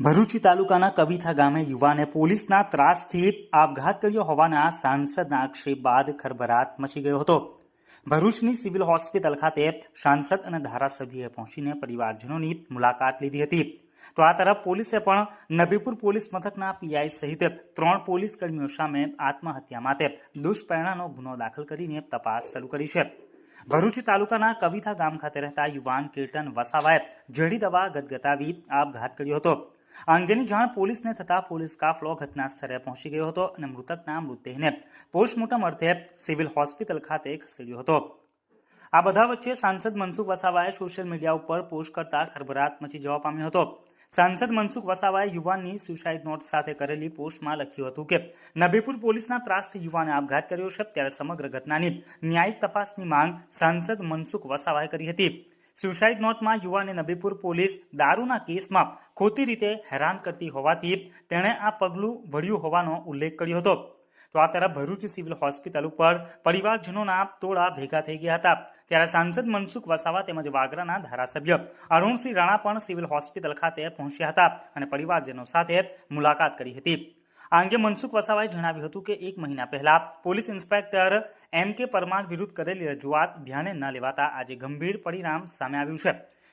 ભરૂચી તાલુકાના કવિથા ગામે યુવાને પોલીસના ત્રાસથી આપઘાત કર્યો હોવાના સાંસદના આક્ષેપ બાદ ખરભરાટ મચી ગયો હતો. ભરૂચની સિવિલ હોસ્પિટલ ખાતે સાંસદ અને ધારાસભ્યએ પહોંચીને પરિવારજનોની મુલાકાત લીધી હતી. તો આ તરફ પોલીસે પણ નબીપુર પોલીસ મથકના પીઆઈ સહિત ત્રણ પોલીસ કર્મીઓ સામે આત્મહત્યા માટે દુષ્પ્રેરણાનો ગુનો દાખલ કરીને તપાસ શરૂ કરી છે. ભરૂચ તાલુકાના કવિથા ગામ ખાતે રહેતા યુવાન કીર્તન વસાવાએ ઝેરી દવા ગદગતાવી આપઘાત કર્યો હતો. આ અંગેની જાણ પોલીસને થતાં પોલીસ કાફલો ઘટના સ્થળે પહોંચી ગયો હતો અને મૃતકના મૃતદેહને પોસ્ટમોર્ટમ અર્થે સિવિલ હોસ્પિટલ ખાતે ખસેડ્યો હતો. આ બધા વચ્ચે સાંસદ મનસુખ વસાવાએ સોશિયલ મીડિયા ઉપર પોસ્ટ કરતા ખરભરાટ મચી જવા પામ્યો હતો. સાંસદ મનસુખ વસાવાએ યુવાનની સુસાઇડ નોટ સાથે કરેલી પોસ્ટમાં લખ્યું હતું કે, નબીપુર પોલીસના ત્રાસથી યુવાને આપઘાત કર્યો છે, ત્યારે સમગ્ર ઘટનાની ન્યાયિક તપાસની માંગ સાંસદ મનસુખ વસાવાએ કરી હતી. સુસાઇડ નોટમાં યુવાને નબીપુર પોલીસ દારૂના કેસમાં ખોટી રીતે હેરાન કરતી હોવાથી તેણે આ પગલું ભર્યું હોવાનો ઉલ્લેખ કર્યો હતો. તો આ તરફ ભરૂચ સિવિલ હોસ્પિટલ ઉપર પરિવારજનોના ટોળા ભેગા થઈ ગયા હતા. ત્યારે સાંસદ મનસુખ વસાવા તેમજ વાગરાના ધારાસભ્ય અરુણસિંહ રાણા પણ સિવિલ હોસ્પિટલ ખાતે પહોંચ્યા હતા અને પરિવારજનો સાથે મુલાકાત કરી હતી. આ અંગે મનસુખ વસાવાએ જણાવ્યું હતું કે એક મહિના પહેલા police inspector M K Parmar વિરુદ્ધ કરેલી રજૂઆત ધ્યાને ન લેવાતા આજે ગંભીર પરિણામ સામે આવ્યું છે.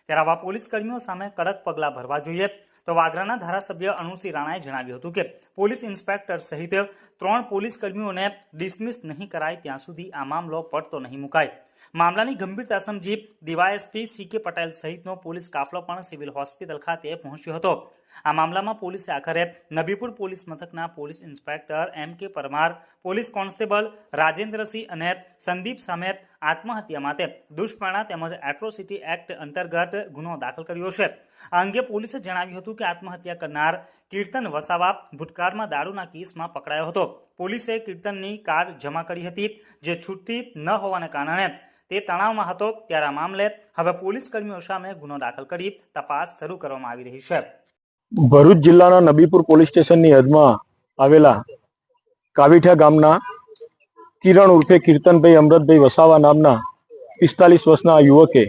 ત્યારે આવા પોલીસ કર્મીઓ સામે કડક પગલાં ભરવા જોઈએ. તો વાગરાના ધારાસભ્ય અણુસિંહ રાણાએ જણાવ્યું હતું કે પોલીસ ઇન્સ્પેક્ટર સહિત ત્રણ પોલીસ કર્મીઓને ડિસમિસ નહીં કરાય ત્યાં સુધી આ મામલો પડતો નહીં મુકાય. મામલાની ગંભીરતા સમજી ડીવાયએસપી સી કે પટેલ સહિતનો પોલીસ કાફલો પણ સિવિલ હોસ્પિટલ ખાતે પહોંચ્યો હતો. આ મામલામાં પોલીસે આખરે નબીપુર પોલીસ મથકના police inspector M K Parmar, police constable Rajendrasinh અને સંદીપ સામે આત્મહત્યા માટે દુષ્પ્રેરણા તેમજ એટ્રોસિટી એક્ટ અંતર્ગત ગુનો દાખલ કર્યો છે. આ અંગે પોલીસે જણાવ્યું હતું કે આત્મહત્યા કરનાર કીર્તન વસાવા ભૂતકાળમાં દારૂના કેસમાં પકડાયો હતો. પોલીસે કીર્તનની કાર જમા કરી હતી, જે છૂટતી ન હોવાને કારણે તે તણાવમાં હતો ત્યારે આ મામલે હવે પોલીસ કર્મીઓ સામે ગુનો દાખલ કરી તપાસ શરૂ કરવામાં આવી રહી છે. ભરૂચ જિલ્લાના નબીપુર પોલીસ સ્ટેશનની હદમાં આવેલા કાવીઠા ગામના કિરણ ઉર્ફે કીર્તનભાઈ અમૃતભાઈ વસાવા નામના પિસ્તાલીસ વર્ષના યુવકે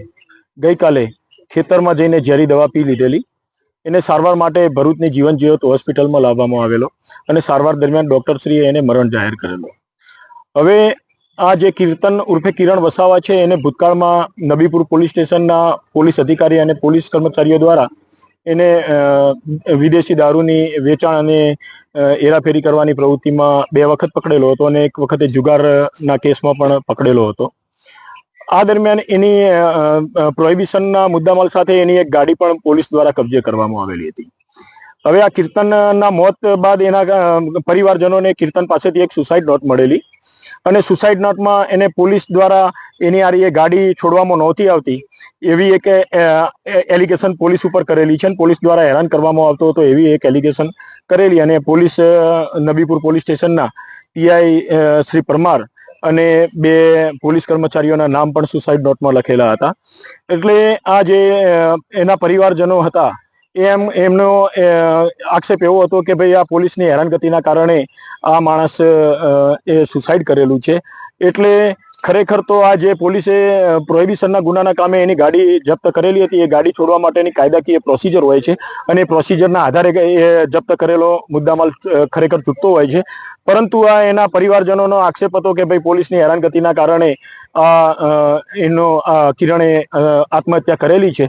ગઈકાલે ખેતરમાં જઈને ઝેરી દવા પી લીધેલી. એને સારવાર માટે ભરૂચની જીવન જીવત હોસ્પિટલમાં લાવવામાં આવેલો અને સારવાર દરમિયાન ડોક્ટરશ્રીએ એને મરણ જાહેર કરેલો. હવે આ જે કીર્તન ઉર્ફે કિરણ વસાવા છે, એને ભૂતકાળમાં નબીપુર પોલીસ સ્ટેશનના પોલીસ અધિકારી અને પોલીસ કર્મચારીઓ દ્વારા એને વિદેશી દારૂની વેચાણ અને એરાફેરી કરવાની પ્રવૃત્તિમાં બે વખત પકડેલો હતો અને એક વખતે જુગારના કેસમાં પણ પકડેલો હતો. આ દરમિયાન એની પ્રોહિબિશનના મુદ્દામાલ સાથે એની એક ગાડી પણ પોલીસ દ્વારા કબજે કરવામાં આવેલી હતી. હવે આ કીર્તનના મોત બાદ એના પરિવારજનોને કીર્તન પાસેથી એક સુસાઇડ નોટ મળેલી. અને સુસાઇડ નોટમાં એને પોલીસ દ્વારા એની આ એ ગાડી છોડવામાં નહોતી આવતી. એવી એક એલિગેશન પોલીસ ઉપર કરેલી છે અને પોલીસ દ્વારા હેરાન કરવામાં આવતો હતો એવી એક એલિગેશન કરેલી અને પોલીસ નબીપુર પોલીસ સ્ટેશનના પીઆઈ શ્રી પરમાર અને બે પોલીસ કર્મચારીઓના નામ પણ સુસાઇડ નોટમાં લખેલા હતા. એટલે આ જે એના પરિવારજનો હતા એમ, એમનો આક્ષેપ એવો હતો કે ભાઈ આ પોલીસની હેરાનગતિના કારણે આ માણસ એ સુસાઇડ કરેલું છે. એટલે ખરેખર તો આ જે પોલીસે પ્રોહિબિશનના ગુનાના કામે એની ગાડી જપ્ત કરેલી હતી, એ ગાડી છોડવા માટેની કાયદાકીય પ્રોસિજર હોય છે અને પ્રોસિજરના આધારે એ જપ્ત કરેલો મુદ્દામાલ ખરેખર ચૂકતો હોય છે. પરંતુ આ એના પરિવારજનોનો આક્ષેપ હતો કે ભાઈ પોલીસની હેરાનગતિના કારણે આ એનો કિરણે આત્મહત્યા કરેલી છે.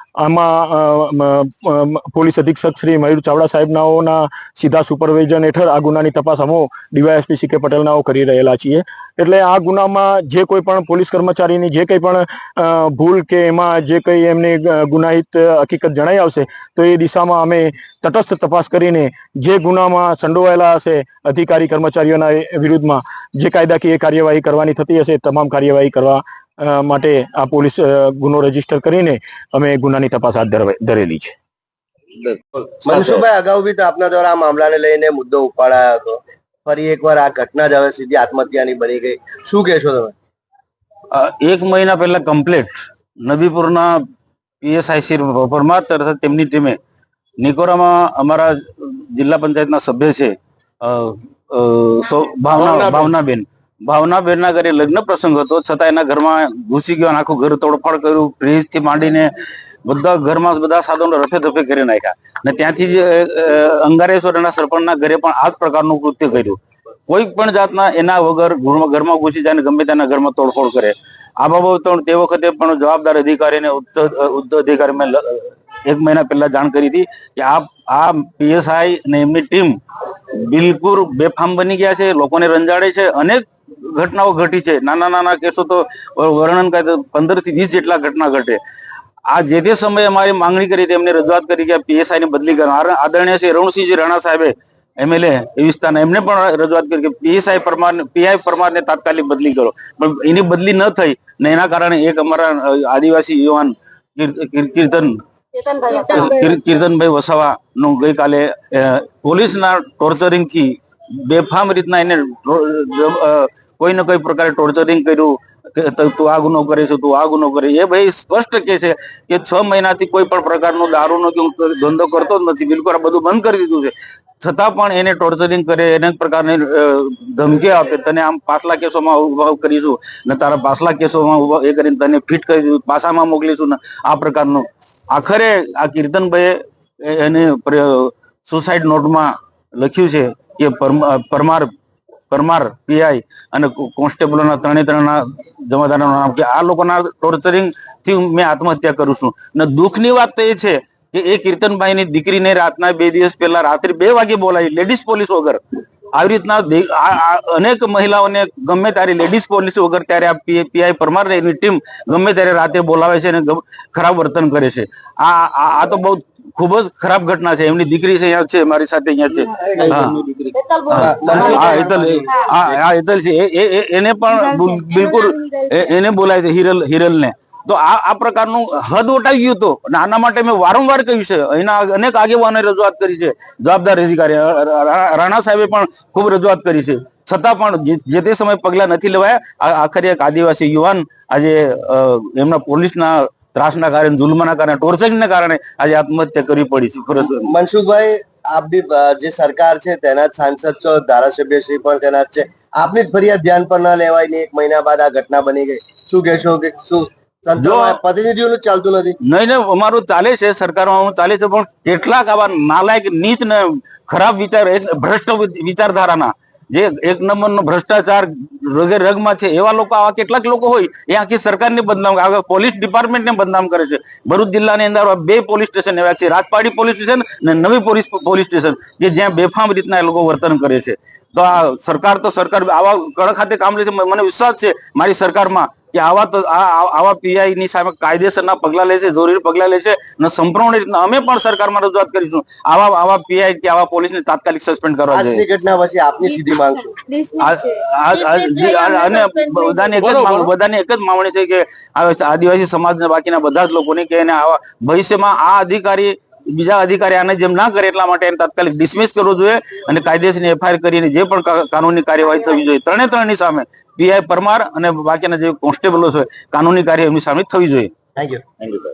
આમાં પોલીસ અધિક્ષક શ્રી મયુર ચાવડા સાહેબનાઓના સીધા સુપરવાઇઝન હેઠળ આ ગુનાની તપાસ અમો ડીવાયએસપી સી કે પટેલનાઓ કરી રહેલા છીએ. એટલે આ ગુનામાં જે કોઈ પણ પોલીસ કર્મચારીની જે કંઈ પણ ભૂલ કે એમાં જે કંઈ એમની ગુનાહિત હકીકત જણાઈ આવશે, તો એ દિશામાં અમે તટસ્થ તપાસ કરીને જે ગુનામાં સંડોવાયેલા હશે અધિકારી કર્મચારીઓના વિરુદ્ધમાં જે કાયદાકીય કાર્યવાહી કરવાની થતી હશે તમામ કાર્યવાહી કરવા માટે આ પોલીસ ગુનો રજિસ્ટર કરીને અમે ગુનાની તપાસ હાથ ધરવા- ધરેલી છે. મનસુખભાઈ અગાઉ બી તો આપના દ્વારા આ મામલાને લઈને મુદ્દો ઉપાડાયો હતો. ફરી એકવાર આ ઘટના જ હવે સીધી આત્મહત્યાની બની ગઈ. શું કહેશો તમે? એક મહિના પહેલા કમ્પ્લેટ નબીપુરના પીએસઆઈસી પરમાર તથા તેમની ટીમે નિકોરામાં અમારા જિલ્લા પંચાયતના સભ્ય છે ભાવના ભાવનાબેન. ભાવનાબેન ના ઘરે લગ્ન પ્રસંગ હતો. છતાં એના ઘરમાં ઘૂસી ગયો આખું ઘર તોડફાડ કર્યું. ફ્રીજથી માંડીને બધા ઘરમાં બધા સાધનો રફે ધફે કરી નાખ્યા. અને ત્યાંથી જ અંગારેશ્વરના સરપંચના ઘરે પણ આ જ પ્રકારનું કૃત્ય કર્યું. કોઈ પણ જાતના એના વગર ઘરમાં ઘૂસી જાય ગમે તેના ઘરમાં તોડફોડ કરે. આ બાબત તે વખતે પણ જવાબદાર અધિકારીને ઉચ્ચ અધિકારી મેં એક મહિના પહેલા જાણ કરી હતી કે આ આ પીએસઆઈ અને એમની ટીમ બિલકુલ બેફામ બની ગયા છે. લોકોને રંજાડે છે. અનેક ઘટનાઓ ઘટી છે. નાના નાના કેસો તો વર્ણન પંદરથી વીસ જેટલા ઘટના ઘટે. આ જે તે સમયે અમારી માંગણી કરી હતી, એમને રજૂઆત કરી કે પીએસઆઈ ની બદલી કરવા આદરણીય શ્રી રણસિંહજી રાણા સાહેબે એમએલએ, એ વિસ્તારના એમને પણ રજૂઆત કરી કે પીએસઆઈ પરમાર પીઆઈ પરમારને તાત્કાલિક બદલી કરો. પણ એની બદલી ન થઈ ને એના કારણે એક અમારા આદિવાસી યુવાન કીર- કીર- કીર્તન કીર્તનભાઈ વસાવા નું ગઈકાલે પોલીસના ટોર્ચરિંગથી બેફામ રીતના એને કોઈ ને કોઈ પ્રકારે ટોર્ચરિંગ કર્યું તું આ ગુનો કરે છે તું આ ગુનો કરે એ ભાઈ સ્પષ્ટ કે છે કે છ મહિનાથી કોઈ પણ પ્રકારનો દારૂનો કે ધંધો કરતો જ નથી, બિલકુલ આ બધું બંધ કરી દીધું છે. છતાં પણ એને ટોર્ચરિંગ કરે, એને પ્રકારની ધમકી આપે, તને આમ પાછલા કેસોમાં ઊભા કરીશું, ને તારા પાછલા કેસોમાં ઊભા એ કરીને તને ફિટ કરી દીધું પાસામાં મોકલીશું, ને આ પ્રકારનું. આખરે આ કીર્તનભાઈએ એને સુસાઇડ નોટમાં લખ્યું છે કે પરમ- પરમાર પરમાર, પીઆઈ અને કોન્સ્ટેબલોના ત્રણે ત્રણના જમાદારોના નામ કે આ લોકોના ટોર્ચરિંગથી મેં આત્મહત્યા કરું છું. ને દુઃખની વાત તો એ છે કે એ કીર્તનભાઈની દીકરીને રાતના બે દિવસ પહેલા રાત્રે બે વાગે બોલાવી, લેડીઝ પોલીસ વગર. આવી રીતના અનેક મહિલાઓને ગમે ત્યારે લેડીઝ પોલીસ વગર ત્યારે આ પીઆઈ પરમાર એની ટીમ ગમે ત્યારે રાતે બોલાવે છે અને ખરાબ વર્તન કરે છે. આ આ તો બહુ ખૂબ જ ખરાબ ઘટના છે. એમની દીકરી છે અહીંયા છે મારી સાથે અહીંયા છે. હા. હેતલ હા હેતલ છે. એને પણ બિલકુલ એને બોલાય છે હિરલ હિરલ ને તો આ આ પ્રકારનું હદ વટાવી ગયું હતું અને આના માટે મેં વારંવાર કહ્યું છે. અહીંના અનેક આગેવાનોએ રજૂઆત કરી છે. જવાબદાર અધિકારી રાણા સાહેબે પણ ખૂબ રજૂઆત કરી છે. છતાં પણ જે- જે તે સમયે પગલા નથી લેવાયા આખરે એક આદિવાસી યુવાન આજે એમના પોલીસના ત્રાસના કારણે જુલ્મના કારણે ટોર્ચરિંગના કારણે આજે આત્મહત્યા કરવી પડી છે. મનસુખભાઈ આપ બી જે સરકાર છે તેના જ સાંસદ છો ધારાસભ્ય શ્રી પણ તેના જ છે. આપની ફરિયાદ ધ્યાન પર ન લેવાય ને એક મહિના બાદ આ ઘટના બની ગઈ. શું કહેશો કે શું પ્રતિનિધિઓનું ચાલતું નથી? નહીં નહીં અમારું ચાલે છે સરકારમાં ચાલે છે પણ કેટલાક આવા નાલાયક નીચ ને ખરાબ વિચાર ભ્રષ્ટ વિચારધારાના જે એક નંબરનો ભ્રષ્ટાચાર રગે રગમાં છે, એવા લોકો, આવા કેટલાક લોકો હોય, એ આખી સરકારને બદનામ આગળ પોલીસ ડિપાર્ટમેન્ટને બદનામ કરે છે. ભરૂચ જિલ્લાની અંદર બે પોલીસ સ્ટેશન એવા છે, રાજપાડી પોલીસ સ્ટેશન અને નવી પોલીસ પોલીસ સ્ટેશન કે જ્યાં બેફામ રીતના એ લોકો વર્તન કરે છે. તો આ સરકાર તો સરકાર, આવા કડક ખાતે કામ લે છે, મને વિશ્વાસ છે, મારી સરકારમાં કે આવા આવા પીઆઈ ની સામે કાયદેસરના પગલા લે છે જરૂરી પગલા લે છે અને સંપૂર્ણ રીતના અમે પણ સરકારમાં રજૂઆત કરીશું. આવા આવા પીઆઈ કે આવા પોલીસને તાત્કાલિક સસ્પેન્ડ કરવા જોઈએ. આજની ઘટના પછી આપની સીધી માંગ અને બધાની એક જ માંગ- બધાની એક જ માંગણી છે કે આ આદિવાસી સમાજના બાકીના બધા જ લોકોની કે એને આવા ભવિષ્યમાં આ અધિકારી બીજા અધિકારી આને જેમ ના કરે એટલા માટે એને તાત્કાલિક ડિસમિસ કરવું જોઈએ અને કાયદેસરની એફઆઈઆર કરીને જે પણ કાનૂની કાર્યવાહી થવી જોઈએ. ત્રણે ત્રણની સામે પીઆઈ પરમાર અને બાકીના જે કોન્સ્ટેબલો છે કાનૂની કાર્ય એમની સામે થવી જોઈએ. Thank you thank sir.